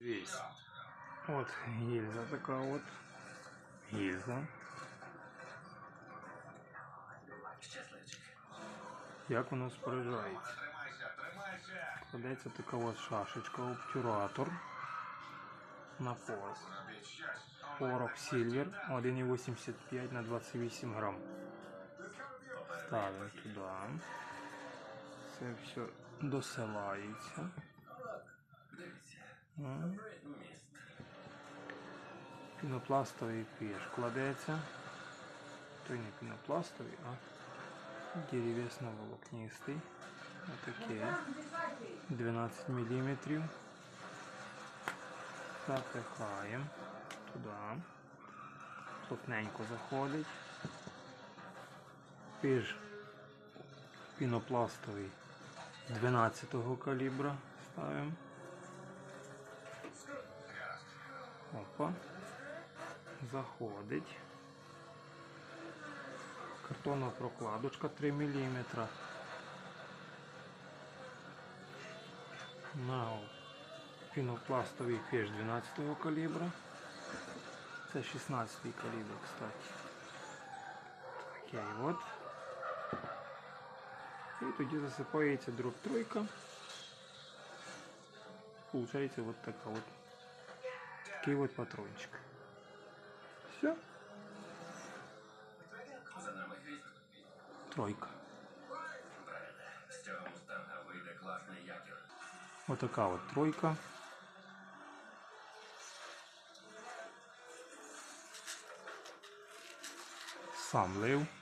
Весь. От гільза така от. Гільза. Як воно споряджається? Кладеться така от шашечка, обтюратор на порох. Порох Silver 1,85 на 28 грам. Ставимо туди. Це все досилається. Пінопластовий піш кладеться. Той не пінопластовий, а дерев'ясно-волокнистий. Отакий. 12 мм. Запихаємо туди. Плотненько заходить. Піж пінопластовий 12 калібра ставимо. Опа. Заходить. Картонна прокладочка 3 мм. На пінопластовий феш 12 калібра. Це 16 калібр, кстати. Такий от. І тоді засипається дроб тройка. Получається вот така от. такие вот патрончик. Все. Тройка. Вот такая вот тройка. Сам лев